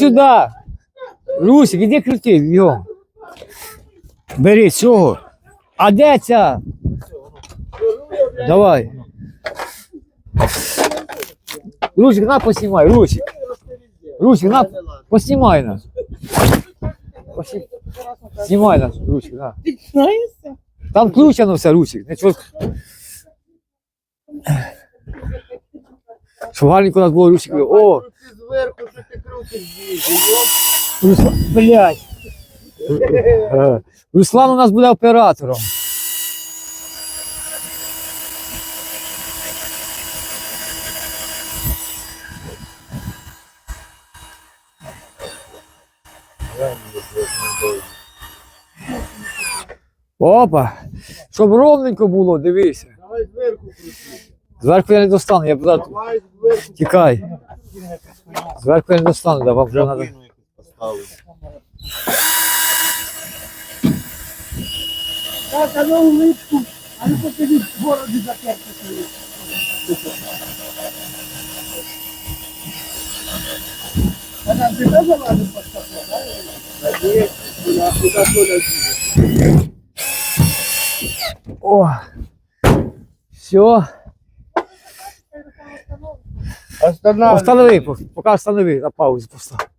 Сюди. Русик, іди крути, його. Бери цього. А де ця? Давай. Русик, на поснімай, Русик. Русик, на, поснімай нас. Знімай нас, Русик, на. Там включено все, Русик. Не чого. Щоб гарненько у нас було Русик. О, зверху, що ти крутиш Руслан, блядь. Е, Руслан у нас буде оператором. Опа! Щоб ровненько було, дивися. Давай зверху крути. Зверху я не достану, я буду. Давай зверху. Тікай. Зверху я не достану, да, вам вже треба. поставити. Так, а ну улитку. А ну покажіть бороди затерти свої. А нам ти теж ладно поставила, О! Все. Останови, поки останови, на паузу постав.